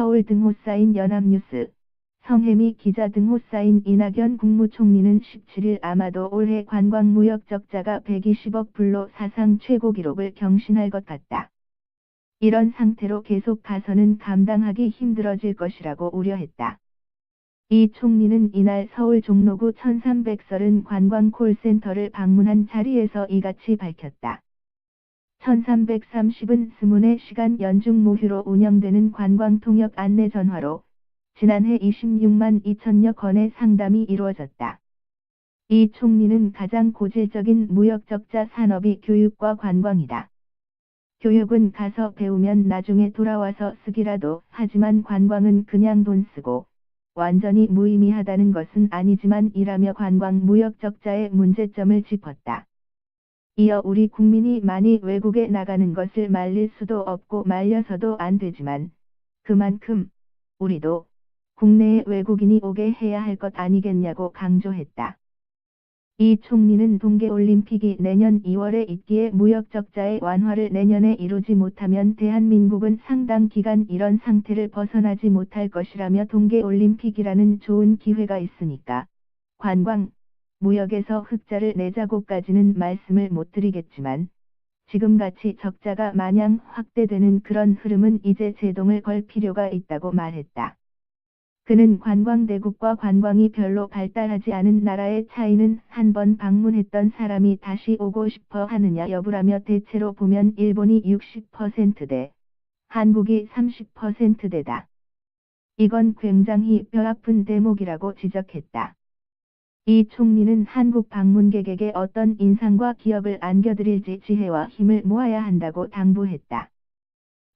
서울 등호 쌓인 연합뉴스, 성혜미 기자 등호 쌓인 이낙연 국무총리는 17일 아마도 올해 관광무역 적자가 120억 불로 사상 최고 기록을 경신할 것 같다. 이런 상태로 계속 가서는 감당하기 힘들어질 것이라고 우려했다. 이 총리는 이날 서울 종로구 1330 관광 콜센터를 방문한 자리에서 이같이 밝혔다. 1330은 스문의 시간 연중 무휴로 운영되는 관광통역 안내 전화로 지난해 26만 2천여 건의 상담이 이루어졌다. 이 총리는 가장 고질적인 무역적자 산업이 교육과 관광이다. 교육은 가서 배우면 나중에 돌아와서 쓰기라도 하지만 관광은 그냥 돈 쓰고 완전히 무의미하다는 것은 아니지만 이라며 관광 무역 적자의 문제점을 짚었다. 이어 우리 국민이 많이 외국에 나가는 것을 말릴 수도 없고 말려서도 안 되지만 그만큼 우리도 국내에 외국인이 오게 해야 할 것 아니겠냐고 강조했다. 이 총리는 동계올림픽이 내년 2월에 있기에 무역 적자의 완화를 내년에 이루지 못하면 대한민국은 상당 기간 이런 상태를 벗어나지 못할 것이라며 동계올림픽이라는 좋은 기회가 있으니까 관광, 무역에서 흑자를 내자고까지는 말씀을 못 드리겠지만 지금같이 적자가 마냥 확대되는 그런 흐름은 이제 제동을 걸 필요가 있다고 말했다. 그는 관광대국과 관광이 별로 발달하지 않은 나라의 차이는 한 번 방문했던 사람이 다시 오고 싶어 하느냐 여부라며 대체로 보면 일본이 60%대, 한국이 30%대다. 이건 굉장히 뼈아픈 대목이라고 지적했다. 이 총리는 한국 방문객에게 어떤 인상과 기업을 안겨드릴지 지혜와 힘을 모아야 한다고 당부했다.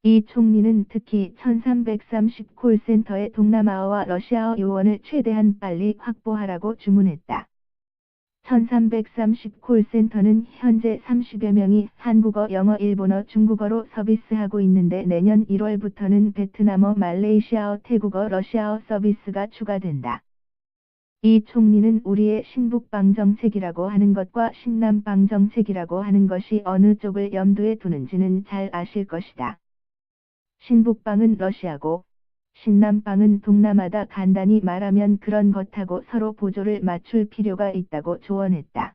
이 총리는 특히 1330 콜센터의 동남아와 러시아어 요원을 최대한 빨리 확보하라고 주문했다. 1330 콜센터는 현재 30여 명이 한국어, 영어, 일본어, 중국어로 서비스하고 있는데 내년 1월부터는 베트남어, 말레이시아어, 태국어, 러시아어 서비스가 추가된다. 이 총리는 우리의 신북방 정책이라고 하는 것과 신남방 정책이라고 하는 것이 어느 쪽을 염두에 두는지는 잘 아실 것이다. 신북방은 러시아고 신남방은 동남아다 간단히 말하면 그런 것하고 서로 보조를 맞출 필요가 있다고 조언했다.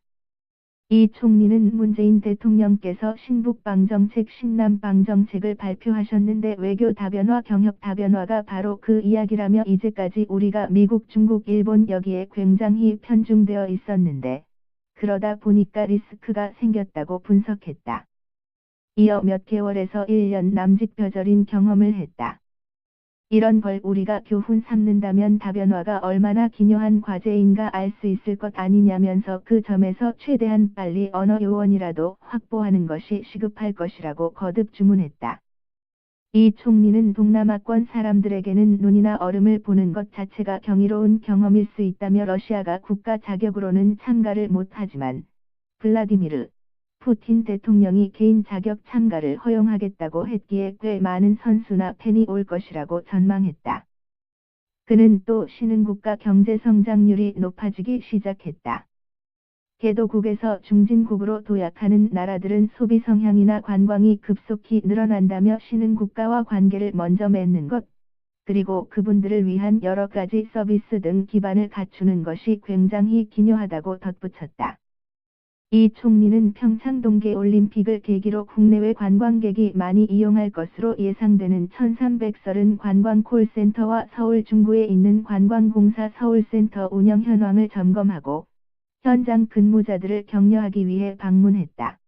이 총리는 문재인 대통령께서 신북방 정책 신남방 정책을 발표하셨는데 외교 다변화 경협 다변화가 바로 그 이야기라며 이제까지 우리가 미국 중국 일본 여기에 굉장히 편중되어 있었는데 그러다 보니까 리스크가 생겼다고 분석했다. 이어 몇 개월에서 1년 남직벼절인 경험을 했다. 이런 걸 우리가 교훈 삼는다면 다변화가 얼마나 기묘한 과제인가 알 수 있을 것 아니냐면서 그 점에서 최대한 빨리 언어 요원이라도 확보하는 것이 시급할 것이라고 거듭 주문했다. 이 총리는 동남아권 사람들에게는 눈이나 얼음을 보는 것 자체가 경이로운 경험일 수 있다며 러시아가 국가 자격으로는 참가를 못하지만 블라디미르 푸틴 대통령이 개인 자격 참가를 허용하겠다고 했기에 꽤 많은 선수나 팬이 올 것이라고 전망했다. 그는 또 신흥 국가 경제 성장률이 높아지기 시작했다. 개도국에서 중진국으로 도약하는 나라들은 소비 성향이나 관광이 급속히 늘어난다며 신흥 국가와 관계를 먼저 맺는 것, 그리고 그분들을 위한 여러 가지 서비스 등 기반을 갖추는 것이 굉장히 기묘하다고 덧붙였다. 이 총리는 평창 동계 올림픽을 계기로 국내외 관광객이 많이 이용할 것으로 예상되는 1330 관광 콜센터와 서울 중구에 있는 관광공사 서울센터 운영 현황을 점검하고 현장 근무자들을 격려하기 위해 방문했다.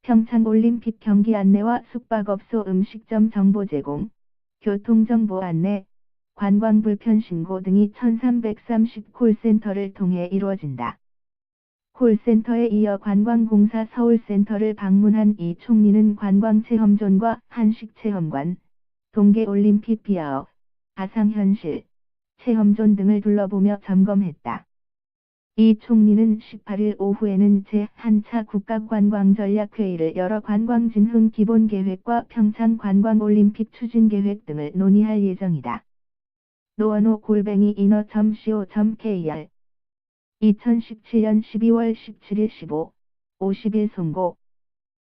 평창 올림픽 경기 안내와 숙박업소 음식점 정보 제공, 교통정보 안내, 관광 불편 신고 등이 1330 콜센터를 통해 이루어진다. 콜센터에 이어 관광공사 서울센터를 방문한 이 총리는 관광체험존과 한식체험관, 동계올림픽 비아업, 가상현실, 체험존 등을 둘러보며 점검했다. 이 총리는 18일 오후에는 제1차 국가관광전략회의를 열어 관광진흥 기본계획과 평창 관광올림픽 추진계획 등을 논의할 예정이다. 노원호 골뱅이 인어.co.kr 2017년 12월 17일 15, 50일 송고